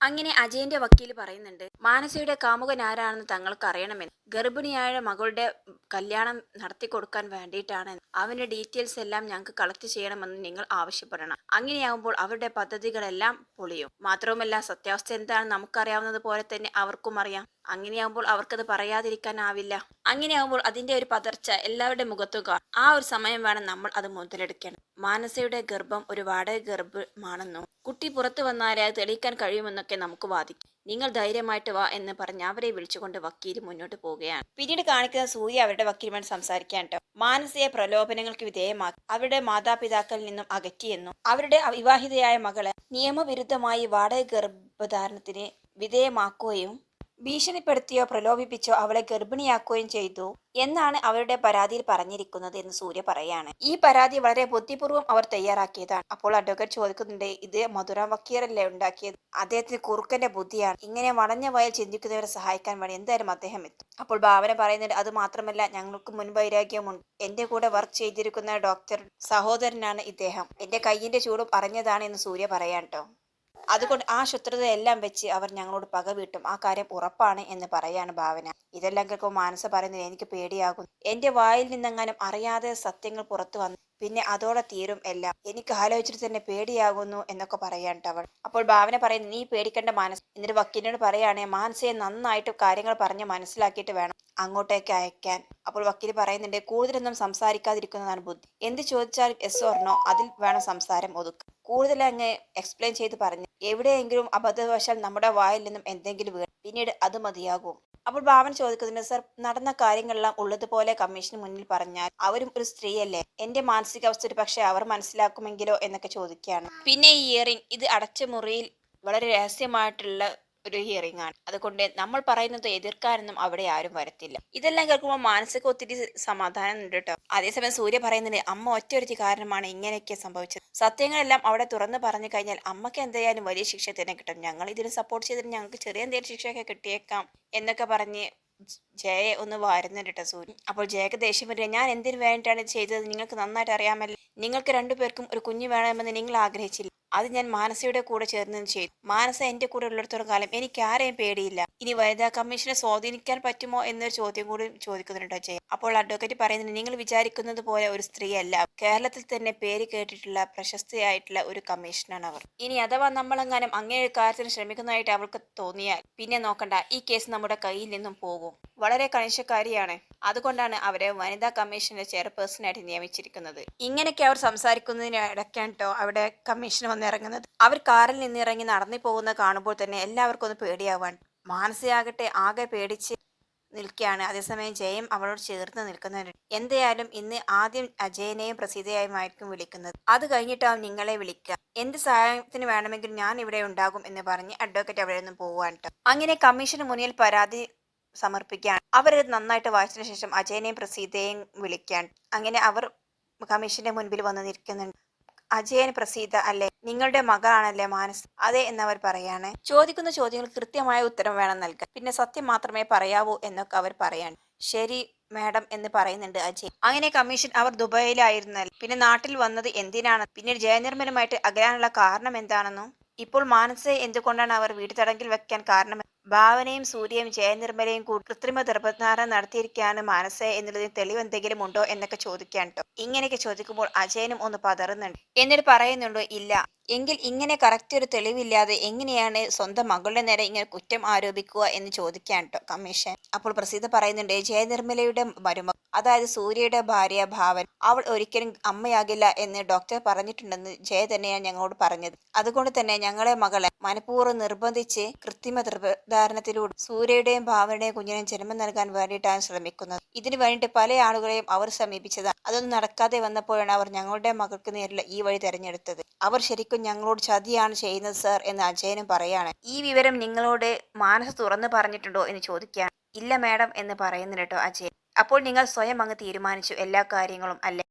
അങ്ങനെ അജയന്റെ വക്കീൽ പറയുന്നുണ്ട് മാനസയുടെ കാമുകൻ ആരാണെന്ന് തങ്ങൾക്ക് അറിയണമെന്ന് ഗർഭിണിയായ മകളുടെ കല്യാണം നടത്തി കൊടുക്കാൻ വേണ്ടിയിട്ടാണ് അവന്റെ ഡീറ്റെയിൽസ് എല്ലാം ഞങ്ങൾക്ക് കളക്ട് ചെയ്യണമെന്ന് നിങ്ങൾ ആവശ്യപ്പെടണം. അങ്ങനെയാകുമ്പോൾ അവരുടെ പദ്ധതികളെല്ലാം പൊളിയും. മാത്രവുമല്ല സത്യാവസ്ഥ എന്താണെന്ന് നമുക്കറിയാവുന്നത് പോലെ തന്നെ അവർക്കും അറിയാം. അങ്ങനെയാകുമ്പോൾ അവർക്കത് പറയാതിരിക്കാനാവില്ല. അങ്ങനെയാകുമ്പോൾ അതിന്റെ ഒരു പതർച്ച എല്ലാവരുടെ മുഖത്തു ആ ഒരു സമയം വേണം നമ്മൾ അത് മുതലെടുക്കണം മാനസയുടെ ഗർഭം ഒരു വാടക ഗർഭമാണെന്നും കുട്ടി പുറത്തു വന്നാലേ അത് തെളിയിക്കാൻ കഴിയുമെന്നൊക്കെ നമുക്ക് വാദിക്കും. നിങ്ങൾ ധൈര്യമായിട്ട് വാ എന്ന് പറഞ്ഞ് അവരെ വിളിച്ചുകൊണ്ട് വക്കീൽ മുന്നോട്ട് പോവുകയാണ്. പിന്നീട് കാണിക്കുന്ന സൂര്യ അവരുടെ വക്കീലുമായി സംസാരിക്കാൻ മാനസിക പ്രലോഭനങ്ങൾക്ക് വിധേയമാക്കി. അവരുടെ മാതാപിതാക്കളിൽ നിന്നും അകറ്റിയെന്നും അവരുടെ അവിവാഹിതയായ മകളെ നിയമവിരുദ്ധമായി വാടക ഗർഭധാരണത്തിന് വിധേയമാക്കുകയും ഭീഷണിപ്പെടുത്തിയോ പ്രലോഭിപ്പിച്ചോ അവളെ ഗർഭിണിയാക്കുകയും ചെയ്തു എന്നാണ് അവരുടെ പരാതിയിൽ പറഞ്ഞിരിക്കുന്നത് എന്ന് സൂര്യ പറയാണ്. ഈ പരാതി വളരെ ബുദ്ധിപൂർവം അവർ തയ്യാറാക്കിയതാണ്. അപ്പോൾ അഡ്വക്കേറ്റ് ചോദിക്കുന്നുണ്ട് ഇത് മധുര വക്കീറല്ലേ ഉണ്ടാക്കിയത്? അദ്ദേഹത്തിന് കുറുക്കന്റെ ബുദ്ധിയാണ്. ഇങ്ങനെ വളഞ്ഞ വയൽ ചിന്തിക്കുന്നവരെ സഹായിക്കാൻ വേണ്ടി എന്തായാലും അദ്ദേഹം എത്തും. അപ്പോൾ ഭാവന പറയുന്നുണ്ട് അത് മാത്രമല്ല ഞങ്ങൾക്ക് മുൻ വൈരാഗ്യമുണ്ട്. എന്റെ കൂടെ വർക്ക് ചെയ്തിരിക്കുന്ന ഡോക്ടർ സഹോദരനാണ് ഇദ്ദേഹം. എന്റെ കയ്യിന്റെ ചൂടും അറിഞ്ഞതാണ് എന്ന് സൂര്യ പറയാൻ കേട്ടോ അതുകൊണ്ട് ആ ശത്രുതയെല്ലാം വെച്ച് അവർ ഞങ്ങളോട് പക വീട്ടും ആ കാര്യം ഉറപ്പാണ് എന്ന് പറയാണ് ഭാവന. ഇതെല്ലാം കേൾക്കുമ്പോൾ മാനസ പറയുന്നത് എനിക്ക് പേടിയാകുന്നു എന്റെ വായിൽ നിന്നെങ്ങാനും അറിയാതെ സത്യങ്ങൾ പുറത്തു വന്നു പിന്നെ അതോടെ തീരും എല്ലാം. എനിക്ക് ആലോചിച്ചിട്ട് തന്നെ പേടിയാകുന്നു എന്നൊക്കെ പറയാൻ അവൾ അപ്പോൾ ഭാവന പറയുന്നു നീ പേടിക്കേണ്ട മനസ്സ് എന്നിട്ട് വക്കീലിനോട് പറയുകയാണെ മാനസയെ നന്നായിട്ട് കാര്യങ്ങൾ പറഞ്ഞ് മനസ്സിലാക്കിയിട്ട് വേണം അങ്ങോട്ടേക്ക് അയക്കാൻ അപ്പോൾ വക്കീൽ പറയുന്നുണ്ട് കൂടുതലൊന്നും സംസാരിക്കാതിരിക്കുന്നതാണ് ബുദ്ധി. എന്ത് ചോദിച്ചാലും എസ് ഓർണോ അതിൽ വേണം സംസാരം ഒതുക്കുക കൂടുതൽ അങ്ങ് എക്സ്പ്ലെയിൻ ചെയ്ത് പറഞ്ഞു. എവിടെയെങ്കിലും അബദ്ധവശാൽ നമ്മുടെ വായിൽ നിന്നും എന്തെങ്കിലും വീണ് പിന്നീട് അത് മതിയാകും. അപ്പോൾ ഭാവൻ ചോദിക്കുന്നുണ്ട് സർ നടന്ന കാര്യങ്ങളെല്ലാം ഉള്ളതുപോലെ കമ്മീഷന് മുന്നിൽ പറഞ്ഞാൽ അവരും ഒരു സ്ത്രീയല്ലേ? എന്റെ മാനസികാവസ്ഥ ഒരു പക്ഷേ അവർ മനസ്സിലാക്കുമെങ്കിലോ? എന്നൊക്കെ ചോദിക്കുകയാണ്. പിന്നെ ഈ ഇയറിംഗ് ഇത് അടച്ച മുറിയിൽ വളരെ രഹസ്യമായിട്ടുള്ള ഒരു ഹിയറിംഗ് ആണ്. അതുകൊണ്ട് നമ്മൾ പറയുന്നത് എതിർക്കാനൊന്നും അവിടെ ആരും വരത്തില്ല. ഇതെല്ലാം കേൾക്കുമ്പോൾ മാനസിക ഒത്തിരി സമാധാനം ഉണ്ട് കേട്ടോ. അതേസമയം സൂര്യ പറയുന്നത് അമ്മ ഒറ്റയൊരുത്തി കാരണമാണ് ഇങ്ങനെയൊക്കെ സംഭവിച്ചത്. സത്യങ്ങളെല്ലാം അവിടെ തുറന്നു പറഞ്ഞു കഴിഞ്ഞാൽ അമ്മയ്ക്ക് എന്തായാലും വലിയ ശിക്ഷ തന്നെ കിട്ടും. ഞങ്ങൾ ഇതിന് സപ്പോർട്ട് ചെയ്തിട്ട് ഞങ്ങൾക്ക് ചെറിയ എന്തെങ്കിലും ശിക്ഷയൊക്കെ കിട്ടിയേക്കാം എന്നൊക്കെ പറഞ്ഞ് ജയ ഒന്ന് വാരുന്നുണ്ട് കേട്ടോ സൂര്യൻ അപ്പോൾ ജയക്ക് ദേഷ്യം വരിക ഞാൻ എന്തിനു വേണ്ടിയിട്ടാണ് ചെയ്തത്? നിങ്ങൾക്ക് നന്നായിട്ട് അറിയാമല്ലോ? നിങ്ങൾക്ക് രണ്ടുപേർക്കും ഒരു കുഞ്ഞ് വേണമെന്ന് നിങ്ങൾ ആഗ്രഹിച്ചില്ല. അത് ഞാൻ മാനസയുടെ കൂടെ ചേർന്ന് ചെയ്തു. മാനസ എന്റെ കൂടെ ഉള്ളിടത്തോളം കാലം എനിക്ക് ആരെയും പേടിയില്ല. ഇനി വനിതാ കമ്മീഷനെ സ്വാധീനിക്കാൻ പറ്റുമോ എന്നൊരു ചോദ്യം കൂടി ചോദിക്കുന്നുണ്ടോ ചെയ്യാം അപ്പോൾ അഡ്വക്കേറ്റ് പറയുന്നത് നിങ്ങൾ വിചാരിക്കുന്നത് പോലെ ഒരു സ്ത്രീയല്ല. കേരളത്തിൽ തന്നെ പേര് കേട്ടിട്ടുള്ള പ്രശസ്തിയായിട്ടുള്ള ഒരു കമ്മീഷനാണ് അവർ. ഇനി അഥവാ നമ്മളെങ്ങാനും അങ്ങനെ ഒരു കാര്യത്തിന് ശ്രമിക്കുന്നതായിട്ട് അവൾക്ക് തോന്നിയാൽ പിന്നെ നോക്കണ്ട. ഈ കേസ് നമ്മുടെ കയ്യിൽ നിന്നും പോകും. വളരെ കണിശക്കാരിയാണ്. അതുകൊണ്ടാണ് അവരെ വനിതാ കമ്മീഷന്റെ ചെയർപേഴ്സണായിട്ട് നിയമിച്ചിരിക്കുന്നത്. ഇങ്ങനെയൊക്കെ അവർ സംസാരിക്കുന്നതിനിടയ്ക്കാണ് കേട്ടോ അവിടെ കമ്മീഷൻ വന്നിറങ്ങുന്നത്. അവർ കാറിൽ നിന്നിറങ്ങി നടന്നു പോകുന്നത് കാണുമ്പോൾ തന്നെ എല്ലാവർക്കും ഒന്ന് പേടിയാവാൻ മാനസിയാകട്ടെ ആകെ പേടിച്ച് നിൽക്കുകയാണ്. അതേസമയം ജയം അവളോട് ചേർന്ന് നിൽക്കുന്നുണ്ട് എന്തായാലും ഇന്ന് ആദ്യം അജയനെയും പ്രസീതയായുമായിരിക്കും വിളിക്കുന്നത്. അത് കഴിഞ്ഞിട്ടാവും നിങ്ങളെ വിളിക്കുക. എന്ത് സഹായത്തിന് വേണമെങ്കിലും ഞാൻ ഇവിടെ ഉണ്ടാകും എന്ന് പറഞ്ഞ് അഡ്വക്കേറ്റ് അവിടെ നിന്നും പോവാൻ അങ്ങനെ കമ്മീഷന് മുന്നിൽ പരാതി സമർപ്പിക്കാൻ അവരത് നന്നായിട്ട് വായിച്ചതിനു ശേഷം അജയനെയും പ്രസീതയെയും വിളിക്കാൻ അങ്ങനെ അവർ കമ്മീഷന്റെ മുൻപിൽ വന്ന് നിൽക്കുന്നുണ്ട്. അജയൻ പ്രസീത അല്ലേ? നിങ്ങളുടെ മകളാണല്ലേ മാനസ്? അതെ എന്നവർ പറയാണ്. ചോദിക്കുന്ന ചോദ്യങ്ങൾ കൃത്യമായ ഉത്തരം വേണം നൽകാൻ. പിന്നെ സത്യം മാത്രമേ പറയാവൂ എന്നൊക്കെ അവർ പറയാണ്. ശരി മാഡം എന്ന് പറയുന്നുണ്ട് അജയ്. അങ്ങനെ കമ്മീഷൻ അവർ ദുബായിലായിരുന്നാൽ പിന്നെ നാട്ടിൽ വന്നത് എന്തിനാണ്? പിന്നീട് ജയനിർമ്മലുമായിട്ട് അകലാനുള്ള കാരണം എന്താണെന്നും? ഇപ്പോൾ മാനസയെ എന്തുകൊണ്ടാണ് അവർ വീട്ടുതടങ്കിൽ വെക്കാൻ കാരണം ഭാവനയും സൂര്യയും ജയനിർമ്മലയും കൃത്രിമ ഗർഭധാരണം നടത്തിയിരിക്കുകയാണ് മനസ്സ് എന്നുള്ളതിന് തെളിവ് എന്തെങ്കിലും ഉണ്ടോ എന്നൊക്കെ ചോദിക്കാൻ കേട്ടോ ഇങ്ങനെയൊക്കെ ചോദിക്കുമ്പോൾ അജയനും ഒന്ന് പതറുന്നുണ്ട്. എന്നിട്ട് പറയുന്നുണ്ടോ ഇല്ല എങ്കിൽ ഇങ്ങനെ കറക്റ്റ് ഒരു തെളിവില്ലാതെ എങ്ങനെയാണ് സ്വന്തം മകളുടെ നേരെ ഇങ്ങനെ കുറ്റം ആരോപിക്കുക എന്ന് ചോദിക്കാൻ കേട്ടോ കമ്മീഷൻ അപ്പോൾ പ്രസീത പറയുന്നുണ്ട് ജയനിർമ്മലയുടെ മരുമകൾ അതായത് സൂര്യയുടെ ഭാര്യ ഭാവൻ അവൾ ഒരിക്കലും അമ്മയാകില്ല എന്ന് ഡോക്ടർ പറഞ്ഞിട്ടുണ്ടെന്ന് ജയ തന്നെയാണ് ഞങ്ങളോട് പറഞ്ഞത്. അതുകൊണ്ട് തന്നെ ഞങ്ങളെ മകളെ മനഃപൂർവം നിർബന്ധിച്ച് കൃത്രിമ ഗർഭധാരണത്തിലൂടെ സൂര്യയുടെയും ഭാവനയുടെയും കുഞ്ഞിനും ജന്മം നൽകാൻ വേണ്ടിയിട്ടാണ് ശ്രമിക്കുന്നത്. ഇതിനു വേണ്ടിയിട്ട് പല ആളുകളെയും അവർ സമീപിച്ചതാണ്. അതൊന്നും നടക്കാതെ വന്നപ്പോഴാണ് അവർ ഞങ്ങളുടെ മകൾക്ക് നേരിലുള്ള ഈ വഴി തെരഞ്ഞെടുത്തത്. അവർ ശരിക്കും ഞങ്ങളോട് ചതിയാണ് ചെയ്യുന്നത് സർ എന്ന് അജയനും പറയാണ്. ഈ വിവരം നിങ്ങളോട് മാനസ് തുറന്നു പറഞ്ഞിട്ടുണ്ടോ എന്ന് ചോദിക്കുകയാണ് ഇല്ല മാഡം എന്ന് പറയുന്നു കേട്ടോ അജയൻ. അപ്പോൾ നിങ്ങൾ സ്വയം അങ്ങ് തീരുമാനിച്ചു എല്ലാ കാര്യങ്ങളും അല്ലേ?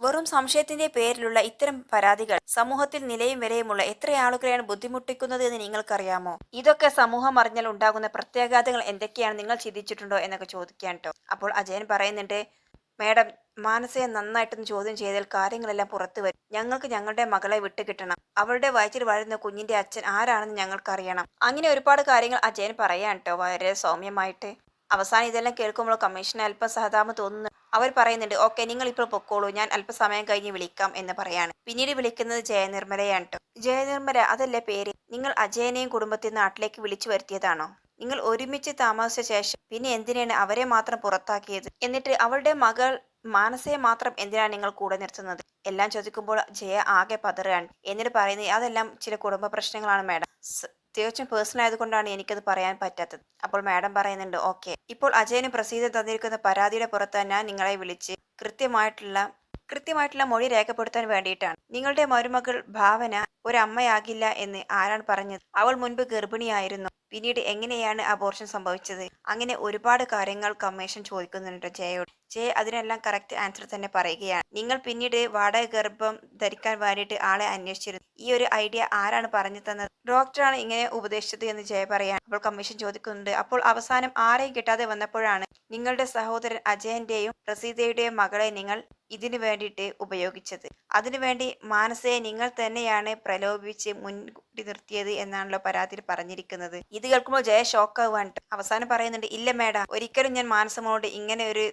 വെറും സംശയത്തിന്റെ പേരിലുള്ള ഇത്തരം പരാതികൾ സമൂഹത്തിൽ നിലയും വിലയുമുള്ള എത്ര ആളുകളെയാണ് ബുദ്ധിമുട്ടിക്കുന്നത് എന്ന് നിങ്ങൾക്കറിയാമോ? ഇതൊക്കെ സമൂഹം അറിഞ്ഞാൽ ഉണ്ടാകുന്ന പ്രത്യാഘാതങ്ങൾ എന്തൊക്കെയാണ് നിങ്ങൾ ചിന്തിച്ചിട്ടുണ്ടോ എന്നൊക്കെ ചോദിക്കാൻ കേട്ടോ. അപ്പോൾ അജയൻ പറയുന്നുണ്ട് മേഡം മാനസയെ നന്നായിട്ടൊന്ന് ചോദ്യം ചെയ്താൽ കാര്യങ്ങളെല്ലാം പുറത്തു വരും. ഞങ്ങൾക്ക് ഞങ്ങളുടെ മകളെ വിട്ടുകിട്ടണം അവളുടെ വയറ്റിൽ വളരുന്ന കുഞ്ഞിന്റെ അച്ഛൻ ആരാണെന്ന് ഞങ്ങൾക്ക് അറിയണം അങ്ങനെ ഒരുപാട് കാര്യങ്ങൾ അജയൻ പറയാൻ കേട്ടോ വളരെ സൗമ്യമായിട്ട്. അവസാനം ഇതെല്ലാം കേൾക്കുമ്പോൾ കമ്മീഷന് അല്പം സഹതാപം തോന്നുന്നു. അവർ പറയുന്നുണ്ട് ഓക്കെ നിങ്ങൾ ഇപ്പോൾ പൊക്കോളൂ. ഞാൻ അല്പസമയം കഴിഞ്ഞ് വിളിക്കാം എന്ന് പറയാണ്. പിന്നീട് വിളിക്കുന്നത് ജയനിർമ്മലയാണ് കേട്ടോ ജയനിർമ്മല അതല്ലേ പേര്? നിങ്ങൾ അജയനെയും കുടുംബത്തെ നാട്ടിലേക്ക് വിളിച്ചു വരുത്തിയതാണോ? നിങ്ങൾ ഒരുമിച്ച് താമസിച്ച ശേഷം പിന്നെ എന്തിനാണ് അവരെ മാത്രം പുറത്താക്കിയത്? എന്നിട്ട് അവളുടെ മകൾ മാനസയെ മാത്രം എന്തിനാണ് നിങ്ങൾ കൂടെ നിർത്തുന്നത്? എല്ലാം ചോദിക്കുമ്പോൾ ജയ ആകെ പതറുകയാണ്. എന്നിട്ട് പറയുന്നത് അതെല്ലാം ചില കുടുംബ പ്രശ്നങ്ങളാണ് മാഡം. തികച്ചും പേഴ്സണൽ ആയതുകൊണ്ടാണ് എനിക്കത് പറയാൻ പറ്റാത്തത്. അപ്പോൾ മാഡം പറയുന്നുണ്ട് ഓക്കെ. ഇപ്പോൾ അജയന് പ്രസീത തന്നിരിക്കുന്ന പരാതിയുടെ പുറത്ത് ഞാൻ നിങ്ങളെ വിളിച്ച് കൃത്യമായിട്ടുള്ള കൃത്യമായിട്ടുള്ള മൊഴി രേഖപ്പെടുത്താൻ വേണ്ടിയിട്ടാണ്. നിങ്ങളുടെ മരുമകൾ ഭാവന ഒരമ്മയാകില്ല എന്ന് ആരാണ് പറഞ്ഞത്? അവൾ മുൻപ് ഗർഭിണിയായിരുന്നു. പിന്നീട് എങ്ങനെയാണ് അബോർഷൻ സംഭവിച്ചത്? അങ്ങനെ ഒരുപാട് കാര്യങ്ങൾ കമ്മീഷൻ ചോദിക്കുന്നുണ്ട് ജയയോട്. ജയ അതിനെല്ലാം കറക്റ്റ് ആൻസർ തന്നെ പറയുകയാണ്. നിങ്ങൾ പിന്നീട് വാടക ഗർഭം ധരിക്കാൻ വേണ്ടിയിട്ട് ആളെ അന്വേഷിച്ചിരുന്നു. ഈ ഒരു ഐഡിയ ആരാണ് പറഞ്ഞു തന്നത്? ഡോക്ടറാണ് ഇങ്ങനെ ഉപദേശിച്ചത് എന്ന് ജയ പറയാൻ അപ്പോൾ കമ്മീഷൻ ചോദിക്കുന്നുണ്ട്. അപ്പോൾ അവസാനം ആരെയും കിട്ടാതെ വന്നപ്പോഴാണ് നിങ്ങളുടെ സഹോദരൻ അജയന്റെയും പ്രസീതയുടെയും മകളെ നിങ്ങൾ ഇതിനു വേണ്ടിയിട്ട് ഉപയോഗിച്ചത്. അതിനുവേണ്ടി മാനസയെ നിങ്ങൾ തന്നെയാണ് പ്രലോഭിപ്പിച്ച് മുൻകൂട്ടി നിർത്തിയത് എന്നാണല്ലോ പരാതിയിൽ പറഞ്ഞിരിക്കുന്നത്. ഇത് കേൾക്കുമ്പോൾ ജയ ഷോക്കാവാണ് അവസാനം പറയുന്നുണ്ട് ഇല്ല മേഡം. ഒരിക്കലും ഞാൻ മാനസമോട് ഇങ്ങനെ ഒരു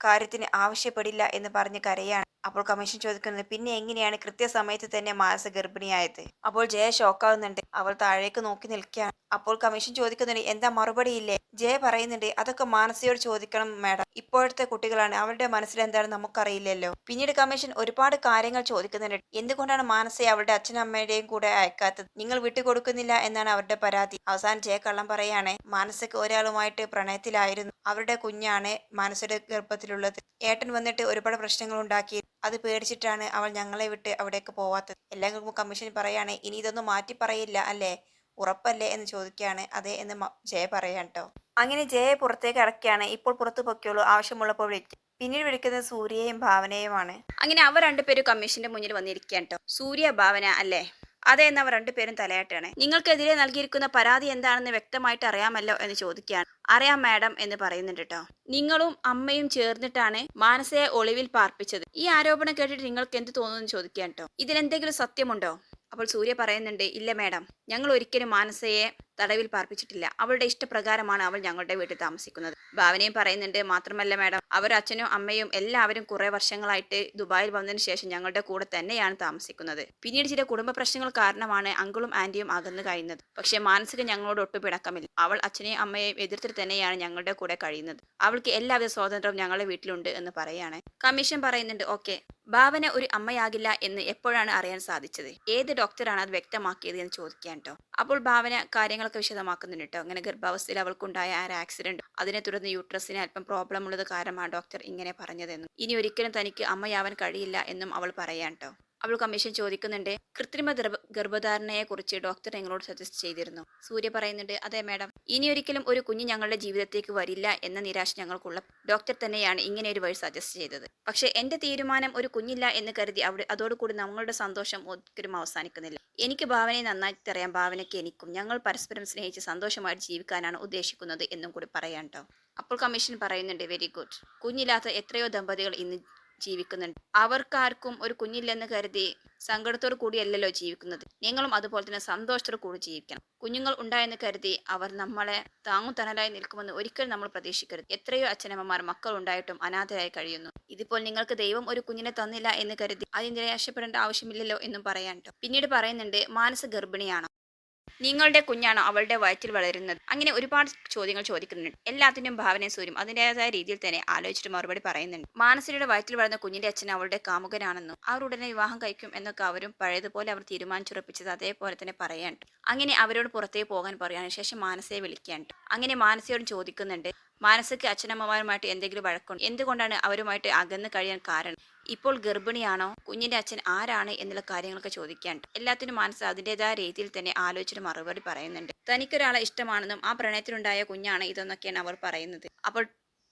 കാര്യത്തിന് ആവശ്യപ്പെടില്ല എന്ന് പറഞ്ഞ് കരയാണ്. അപ്പോൾ കമ്മീഷൻ ചോദിക്കുന്നത് പിന്നെ എങ്ങനെയാണ് കൃത്യസമയത്ത് തന്നെ മാനസ ഗർഭിണിയായത്? അപ്പോൾ ജയ ഷോക്കാവുന്നുണ്ട്. അവൾ താഴേക്ക് നോക്കി നിൽക്കുകയാണ്. അപ്പോൾ കമ്മീഷൻ ചോദിക്കുന്നുണ്ട് എന്താ മറുപടി ഇല്ലേ? ജയ പറയുന്നുണ്ട് അതൊക്കെ മാനസയോട് ചോദിക്കണം മാഡം. ഇപ്പോഴത്തെ കുട്ടികളാണ്. അവരുടെ മനസ്സിൽ എന്താണെന്ന് നമുക്കറിയില്ലല്ലോ. പിന്നീട് കമ്മീഷൻ ഒരുപാട് കാര്യങ്ങൾ ചോദിക്കുന്നുണ്ട്. എന്തുകൊണ്ടാണ് മാനസയെ അവളുടെ അച്ഛനമ്മയുടെയും കൂടെ അയക്കാത്തത്? നിങ്ങൾ വിട്ടുകൊടുക്കുന്നില്ല എന്നാണ് അവരുടെ പരാതി. അവസാനം ജയ കള്ളം പറയാണ് മാനസക്ക് ഒരാളുമായിട്ട് പ്രണയത്തിലായിരുന്നു. അവരുടെ കുഞ്ഞാണ് മാനസയുടെ ഗർഭത്തിലുള്ളത്. ഏട്ടൻ വന്നിട്ട് ഒരുപാട് പ്രശ്നങ്ങൾ ഉണ്ടാക്കി. അത് പേടിച്ചിട്ടാണ് അവൾ ഞങ്ങളെ വിട്ട് അവിടേക്ക് പോവാത്തത്. എല്ലാം കേൾക്കുമ്പോൾ കമ്മീഷൻ പറയാണ് ഇനി ഇതൊന്നും മാറ്റി പറയില്ല അല്ലേ? ഉറപ്പല്ലേ? എന്ന് ചോദിക്കുകയാണ് അതെ എന്ന് ജയ പറയാൻ കേട്ടോ അങ്ങനെ ജയ പുറത്തേക്ക് അടക്കുകയാണ് ഇപ്പോൾ പുറത്തു പൊക്കിയുള്ളൂ. ആവശ്യമുള്ളപ്പോൾ വിളിക്കും. പിന്നീട് വിളിക്കുന്നത് സൂര്യയും ഭാവനയുമാണ്. അങ്ങനെ അവർ രണ്ടുപേരും കമ്മീഷന്റെ മുന്നിൽ വന്നിരിക്കുകയാണ് കേട്ടോ സൂര്യ ഭാവന അല്ലേ? അതെ എന്ന് അവർ രണ്ടുപേരും തലയാട്ടാണ്. നിങ്ങൾക്കെതിരെ നൽകിയിരിക്കുന്ന പരാതി എന്താണെന്ന് വ്യക്തമായിട്ട് അറിയാമല്ലോ എന്ന് ചോദിക്കുകയാണ്. അറിയാം മാഡം എന്ന് പറയുന്നുണ്ട് കേട്ടോ നിങ്ങളും അമ്മയും ചേർന്നിട്ടാണ് മാനസയെ ഒളിവിൽ പാർപ്പിച്ചത്. ഈ ആരോപണം കേട്ടിട്ട് നിങ്ങൾക്ക് എന്ത് തോന്നുന്നു ചോദിക്കാൻ കേട്ടോ ഇതിലെന്തെങ്കിലും സത്യമുണ്ടോ? അപ്പോൾ സൂര്യ പറയുന്നുണ്ട് ഇല്ല മാഡം. ഞങ്ങൾ ഒരിക്കലും മാനസയെ തടവിൽ പാർപ്പിച്ചിട്ടില്ല. അവളുടെ ഇഷ്ടപ്രകാരമാണ് അവൾ ഞങ്ങളുടെ വീട്ടിൽ താമസിക്കുന്നത്. ഭാവനയും പറയുന്നുണ്ട് മാത്രമല്ല മാഡം അവർ അച്ഛനും അമ്മയും എല്ലാവരും കുറെ വർഷങ്ങളായിട്ട് ദുബായിൽ വന്നതിന് ശേഷം ഞങ്ങളുടെ കൂടെ തന്നെയാണ് താമസിക്കുന്നത്. പിന്നീട് ചില കുടുംബ പ്രശ്നങ്ങൾ കാരണമാണ് അങ്കിളും ആന്റിയും അകന്നു കഴിയുന്നത്. പക്ഷെ മാനസിക ഞങ്ങളോട് ഒട്ടും പിടക്കമില്ല അവൾ അച്ഛനെയും അമ്മയെയും എതിർത്തിട്ട് തന്നെയാണ് ഞങ്ങളുടെ കൂടെ കഴിയുന്നത്. അവൾക്ക് എല്ലാവിധ സ്വാതന്ത്ര്യവും ഞങ്ങളുടെ വീട്ടിലുണ്ട് എന്ന് പറയാണ്. കമ്മീഷൻ പറയുന്നുണ്ട് ഓക്കെ ഭാവന ഒരു അമ്മയാകില്ല എന്ന് എപ്പോഴാണ് അറിയാൻ സാധിച്ചത്? ഏത് ഡോക്ടറാണ് അത് വ്യക്തമാക്കിയത് എന്ന് ചോദിക്കാൻ കേട്ടോ. അപ്പോൾ ഭാവന കാര്യങ്ങളൊക്കെ വിശദമാക്കുന്നുണ്ട് കേട്ടോ അങ്ങനെ ഗർഭാവസ്ഥയിൽ അവൾക്കുണ്ടായ ആ ഒരു ആക്സിഡന്റ് അതിനെ തുടർന്ന് യൂട്രസിന് അല്പം പ്രോബ്ലം ഉള്ളത് കാരണമാണ് ഡോക്ടർ ഇങ്ങനെ പറഞ്ഞതെന്നും. ഇനി ഒരിക്കലും തനിക്ക് അമ്മയാവാൻ കഴിയില്ല എന്നും അവൾ പറയാൻ കേട്ടോ അവൾ കമ്മീഷൻ ചോദിക്കുന്നുണ്ട് കൃത്രിമ ഗർഭ ഗർഭധാരണയെ കുറിച്ച് ഡോക്ടർ ഞങ്ങളോട് സജസ്റ്റ് ചെയ്തിരുന്നു. സൂര്യ പറയുന്നുണ്ട് അതെ മാഡം. ഇനി ഒരിക്കലും ഒരു കുഞ്ഞ് ഞങ്ങളുടെ ജീവിതത്തേക്ക് വരില്ല എന്ന നിരാശ ഞങ്ങൾക്കുള്ള ഡോക്ടർ തന്നെയാണ് ഇങ്ങനെ ഒരു വഴി സജസ്റ്റ് ചെയ്തത്. പക്ഷെ എന്റെ തീരുമാനം ഒരു കുഞ്ഞില്ല എന്ന് കരുതി അവിടെ അതോടുകൂടി നമ്മളുടെ സന്തോഷം ഒരിക്കലും അവസാനിക്കുന്നില്ല. എനിക്ക് ഭാവനയെ നന്നായി അറിയാം ഭാവനയ്ക്ക് എനിക്കും ഞങ്ങൾ പരസ്പരം സ്നേഹിച്ച് സന്തോഷമായിട്ട് ജീവിക്കാനാണ് ഉദ്ദേശിക്കുന്നത് എന്നും കൂടി പറയാം അപ്പോൾ കമ്മീഷൻ പറയുന്നുണ്ട് വെരി ഗുഡ്. കുഞ്ഞില്ലാത്ത എത്രയോ ദമ്പതികൾ ഇന്ന് ജീവിക്കുന്നുണ്ട്. അവർക്കാർക്കും ഒരു കുഞ്ഞില്ലെന്ന് കരുതി സങ്കടത്തോടു കൂടിയല്ലല്ലോ ജീവിക്കുന്നത്. നിങ്ങളും അതുപോലെ തന്നെ സന്തോഷത്തോടു കൂടി ജീവിക്കണം. കുഞ്ഞുങ്ങൾ ഉണ്ടായെന്ന് കരുതി അവർ നമ്മളെ താങ്ങുതണലായി നിൽക്കുമെന്ന് ഒരിക്കലും നമ്മൾ പ്രതീക്ഷിക്കരുത്. എത്രയോ അച്ഛനമ്മമാർ മക്കൾ ഉണ്ടായിട്ടും അനാഥരായി കഴിയുന്നു. ഇതിപ്പോൾ നിങ്ങൾക്ക് ദൈവം ഒരു കുഞ്ഞിനെ തന്നില്ല എന്ന് കരുതി അതിന് നിരാശപ്പെടേണ്ട ആവശ്യമില്ലല്ലോ എന്നും പറയാൻ പിന്നീട് പറയുന്നുണ്ട് മാനസ ഗർഭിണിയാണോ നിങ്ങളുടെ കുഞ്ഞാണ് അവളുടെ വയറ്റിൽ വളരുന്നത്. അങ്ങനെ ഒരുപാട് ചോദ്യങ്ങൾ ചോദിക്കുന്നുണ്ട്. എല്ലാത്തിനും ഭാവനയും സൂര്യം അതിന്റെതായ രീതിയിൽ തന്നെ ആലോചിച്ചിട്ട് മറുപടി പറയുന്നുണ്ട്. മാനസിയുടെ വയറ്റിൽ വളർന്ന കുഞ്ഞിന്റെ അച്ഛൻ അവളുടെ കാമുകനാണെന്നും അവർ ഉടനെ വിവാഹം കഴിക്കും എന്നൊക്കെ അവരും പഴയതുപോലെ അവർ തീരുമാനിച്ചുറപ്പിച്ചത് അതേപോലെ തന്നെ പറയാനുണ്ട് അങ്ങനെ അവരോട് പുറത്തേക്ക് പോകാൻ പറയാണ്. ശേഷം മാനസയെ വിളിക്കാനുണ്ട് അങ്ങനെ മാനസയോട് ചോദിക്കുന്നുണ്ട് മാനസയ്ക്ക് അച്ഛനമ്മമാരുമായിട്ട് എന്തെങ്കിലും വഴക്കുണ്ട്? എന്തുകൊണ്ടാണ് അവരുമായിട്ട് അകന്ന് കഴിയാൻ കാരണം? ഇപ്പോൾ ഗർഭിണിയാണോ? കുഞ്ഞിന്റെ അച്ഛൻ ആരാണ് എന്നുള്ള കാര്യങ്ങളൊക്കെ ചോദിക്കാൻ എല്ലാത്തിനും മനസ്സ് അതിന്റെതായ രീതിയിൽ തന്നെ ആലോചിച്ച് മറുപടി പറയുന്നുണ്ട്. തനിക്കൊരാളെ ഇഷ്ടമാണെന്നും ആ പ്രണയത്തിലുണ്ടായ കുഞ്ഞാണ് ഇതെന്നൊക്കെയാണ് അവർ പറയുന്നത്. അപ്പോൾ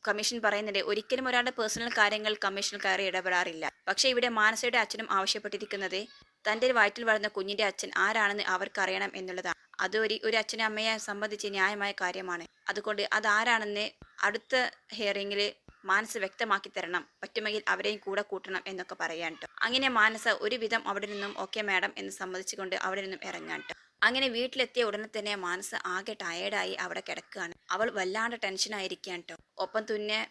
കമ്മീഷൻ പറയുന്നുണ്ട് ഒരിക്കലും ഒരാളുടെ പേഴ്സണൽ കാര്യങ്ങൾ കമ്മീഷൻ കയറി ഇടപെടാറില്ല. പക്ഷേ ഇവിടെ മാനസയുടെ അച്ഛനും ആവശ്യപ്പെട്ടിരിക്കുന്നത് തന്റെ വയറ്റിൽ വളർന്ന കുഞ്ഞിന്റെ അച്ഛൻ ആരാണെന്ന് അവർക്കറിയണം എന്നുള്ളതാണ്. അത് ഒരു ഒരു അച്ഛനും അമ്മയെ സംബന്ധിച്ച് ന്യായമായ കാര്യമാണ്. അതുകൊണ്ട് അതാരാണെന്ന് അടുത്ത ഹിയറിംഗിൽ മാനസ വ്യക്തമാക്കി തരണം. പറ്റുമെങ്കിൽ അവരെയും കൂടെ കൂട്ടണം എന്നൊക്കെ പറയാൻ ട്ടോ. അങ്ങനെ മാനസ ഒരുവിധം അവിടെ നിന്നും ഓക്കെ മാഡം എന്ന് സമ്മതിച്ചുകൊണ്ട് അവിടെ നിന്നും ഇറങ്ങാൻ ട്ടോ. അങ്ങനെ വീട്ടിലെത്തിയ ഉടനെ തന്നെ മാനസ് ആകെ ടയേർഡായി അവിടെ കിടക്കുകയാണ്. അവൾ വല്ലാണ്ട് ടെൻഷനായിരിക്കാൻ കേട്ടോ ഒപ്പം തുന്നെ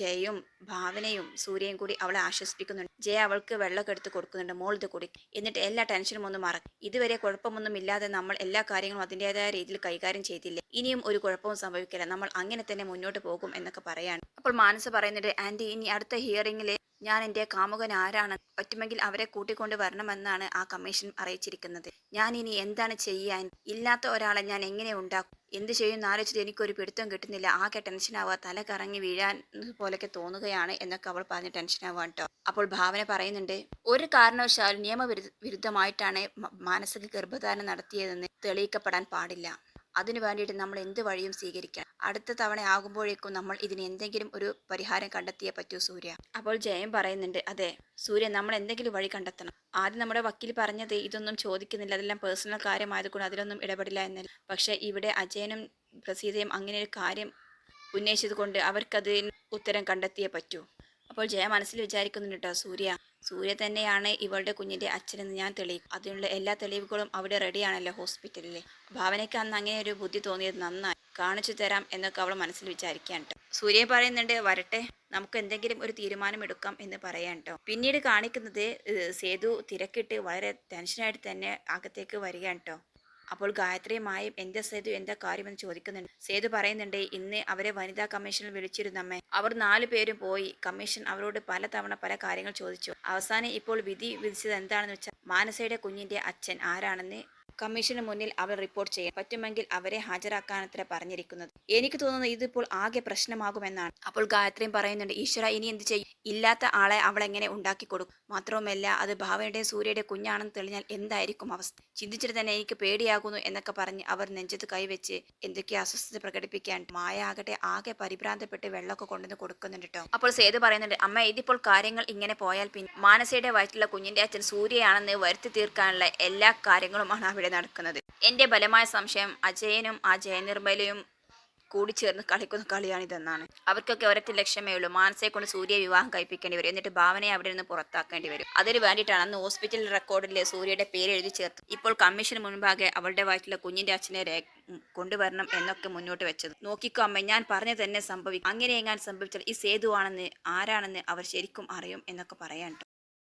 ജയയും ഭാവനയും സൂര്യയും കൂടി അവളെ ആശ്വസിപ്പിക്കുന്നുണ്ട്. ജയ അവൾക്ക് വെള്ളമൊക്കെ എടുത്ത് കൊടുക്കുന്നുണ്ട്. മോൾ ഇത് കുടി എന്നിട്ട് എല്ലാ ടെൻഷനും ഒന്ന് മറക്കും. ഇതുവരെ കുഴപ്പമൊന്നും ഇല്ലാതെ നമ്മൾ എല്ലാ കാര്യങ്ങളും അതിന്റെതായ രീതിയിൽ കൈകാര്യം ചെയ്തില്ല? ഇനിയും ഒരു കുഴപ്പവും സംഭവിക്കില്ല. നമ്മൾ അങ്ങനെ തന്നെ മുന്നോട്ട് പോകും എന്നൊക്കെ പറയാണ്. അപ്പോൾ മാനസ പറയുന്നുണ്ട് ആന്റി ഇനി അടുത്ത ഹിയറിംഗിൽ ഞാൻ എന്റെ കാമുകൻ ആരാണ്? പറ്റുമെങ്കിൽ അവരെ കൂട്ടിക്കൊണ്ട് വരണമെന്നാണ് ആ കമ്മീഷൻ അറിയിച്ചിരിക്കുന്നത്. ഞാൻ ഇനി എന്താണ് ചെയ്യാൻ? ഇല്ലാത്ത ഒരാളെ ഞാൻ എങ്ങനെ ഉണ്ടാക്കും? എന്ത് ചെയ്യുമെന്ന് ആലോചിച്ചിട്ട് എനിക്കൊരു പിടുത്തം കിട്ടുന്നില്ല. ആകെ ടെൻഷനാവുക തല കറങ്ങി വീഴാൻ പോലൊക്കെ തോന്നുകയാണ് എന്നൊക്കെ അവൾ പറഞ്ഞ് ടെൻഷനാവാൻ കേട്ടോ. അപ്പോൾ ഭാവന പറയുന്നുണ്ട് ഒരു കാരണവശാലും നിയമവിരുദ്ധ വിരുദ്ധമായിട്ടാണ് മ- മാനസിക ഗർഭധാരണം നടത്തിയതെന്ന് തെളിയിക്കപ്പെടാൻ പാടില്ല. അതിനു വേണ്ടിയിട്ട് നമ്മൾ എന്ത് വഴിയും സ്വീകരിക്കണം അടുത്ത തവണ ആകുമ്പോഴേക്കും നമ്മൾ ഇതിന് എന്തെങ്കിലും ഒരു പരിഹാരം കണ്ടെത്തിയേ പറ്റൂ സൂര്യ. അപ്പോൾ ജയം പറയുന്നുണ്ട് അതെ സൂര്യ നമ്മൾ എന്തെങ്കിലും വഴി കണ്ടെത്തണം. ആദ്യം നമ്മുടെ വക്കീൽ പറഞ്ഞത് ഇതൊന്നും ചോദിക്കുന്നില്ല അതെല്ലാം പേഴ്സണൽ കാര്യമായതുകൊണ്ട് അതിലൊന്നും ഇടപെടില്ല എന്നല്ല. പക്ഷേ ഇവിടെ അജയനും പ്രസീതയും അങ്ങനെ ഒരു കാര്യം ഉന്നയിച്ചത് കൊണ്ട് അവർക്കത് ഉത്തരം കണ്ടെത്തിയേ പറ്റൂ. അപ്പോൾ ജയ മനസ്സിൽ വിചാരിക്കുന്നുണ്ട് കേട്ടോ സൂര്യ സൂര്യ തന്നെയാണ് ഇവളുടെ കുഞ്ഞിന്റെ അച്ഛനെന്ന് ഞാൻ തെളിയിക്കും. അതിനുള്ള എല്ലാ തെളിവുകളും അവിടെ റെഡിയാണല്ലോ ഹോസ്പിറ്റലിൽ ഭാവനയ്ക്ക് അന്ന് അങ്ങനെ ഒരു ബുദ്ധി തോന്നിയത് നന്നായി. കാണിച്ചു തരാം എന്നൊക്കെ അവൾ മനസ്സിൽ വിചാരിക്കാൻ സൂര്യ പറയുന്നുണ്ട് വരട്ടെ നമുക്ക് എന്തെങ്കിലും ഒരു തീരുമാനം എടുക്കാം എന്ന് പറയാൻ കേട്ടോ പിന്നീട് കാണിക്കുന്നത് സേതു തിരക്കിട്ട് വളരെ ടെൻഷനായിട്ട് തന്നെ അകത്തേക്ക് വരികയാണ് കേട്ടോ അപ്പോൾ ഗായത്രിയുമായും എന്താ സേതു എന്താ കാര്യമെന്ന് ചോദിക്കുന്നുണ്ട്. സേതു പറയുന്നുണ്ട് ഇന്ന് അവരെ വനിതാ കമ്മീഷനിൽ വിളിച്ചിരുന്നമ്മേ. അവർ നാലു പേരും പോയി കമ്മീഷൻ അവരോട് പല തവണ പല കാര്യങ്ങൾ ചോദിച്ചു. അവസാനം ഇപ്പോൾ വിധി വിധിച്ചത് എന്താണെന്ന് വെച്ചാൽ മാനസയുടെ കുഞ്ഞിന്റെ അച്ഛൻ ആരാണെന്ന് കമ്മീഷന് മുന്നിൽ അവർ റിപ്പോർട്ട് ചെയ്യാൻ പറ്റുമെങ്കിൽ അവരെ ഹാജരാക്കാനത്ര പറഞ്ഞിരിക്കുന്നത്. എനിക്ക് തോന്നുന്നത് ഇതിപ്പോൾ ആകെ പ്രശ്നമാകുമെന്നാണ്. അപ്പോൾ ഗായത്രിയും പറയുന്നുണ്ട് ഈശ്വര ഇനി എന്ത് ചെയ്യും? ഇല്ലാത്ത ആളെ അവൾ എങ്ങനെ ഉണ്ടാക്കി കൊടുക്കും? മാത്രവുമല്ല അത് ഭാവയുടെ സൂര്യയുടെ കുഞ്ഞാണെന്ന് തെളിഞ്ഞാൽ എന്തായിരിക്കും അവസ്ഥ? ചിന്തിച്ചിട്ട് തന്നെ എനിക്ക് പേടിയാകുന്നു എന്നൊക്കെ പറഞ്ഞ് അവർ നെഞ്ചത്ത് കൈവച്ച് എന്തൊക്കെ അസ്വസ്ഥത പ്രകടിപ്പിക്കാൻ മായ ആകട്ടെ ആകെ പരിഭ്രാന്തപ്പെട്ട് വെള്ളമൊക്കെ കൊണ്ടുവന്ന് കൊടുക്കുന്നുണ്ട് കേട്ടോ അപ്പോൾ സേതു പറയുന്നുണ്ട് അമ്മ ഇതിപ്പോൾ കാര്യങ്ങൾ ഇങ്ങനെ പോയാൽ പിന്നെ മാനസയുടെ വയറ്റിലുള്ള കുഞ്ഞിന്റെ അച്ഛൻ സൂര്യയാണെന്ന് വരുത്തി തീർക്കാനുള്ള എല്ലാ കാര്യങ്ങളുമാണ് അവിടെ നടക്കുന്നത്. എന്റെ ബലമായ സംശയം അജയനും ആ ജയനിർമ്മലയും കൂടി ചേർന്ന് കളിക്കുന്ന കളിയാണിതെന്നാണ്. അവർക്കൊക്കെ ഒരൊറ്റ ലക്ഷ്യമേ ഉള്ളൂ. മാനസയെ കൊണ്ട് സൂര്യ വിവാഹം കഴിപ്പിക്കേണ്ടി വരും. എന്നിട്ട് ഭാവനയെ അവിടെ നിന്ന് പുറത്താക്കേണ്ടി വരും. അതിന് വേണ്ടിയിട്ടാണ്. അന്ന് ഹോസ്പിറ്റൽ റെക്കോർഡിൽ സൂര്യയുടെ പേര് എഴുതി ചേർത്ത്. ഇപ്പോൾ കമ്മീഷന് മുൻപാകെ അവളുടെ വയറ്റിലെ കുഞ്ഞിന്റെ അച്ഛനെ കൊണ്ടുവരണം എന്നൊക്കെ മുന്നോട്ട് വെച്ചത്. നോക്കിക്കോ അമ്മ ഞാൻ പറഞ്ഞു തന്നെ സംഭവിക്കും അങ്ങനെ എങ്ങാൻ സംഭവിച്ചാൽ ഈ സേതുവാണെന്ന് ആരാണെന്ന് അവർ ശരിക്കും അറിയും എന്നൊക്കെ പറയാൻ.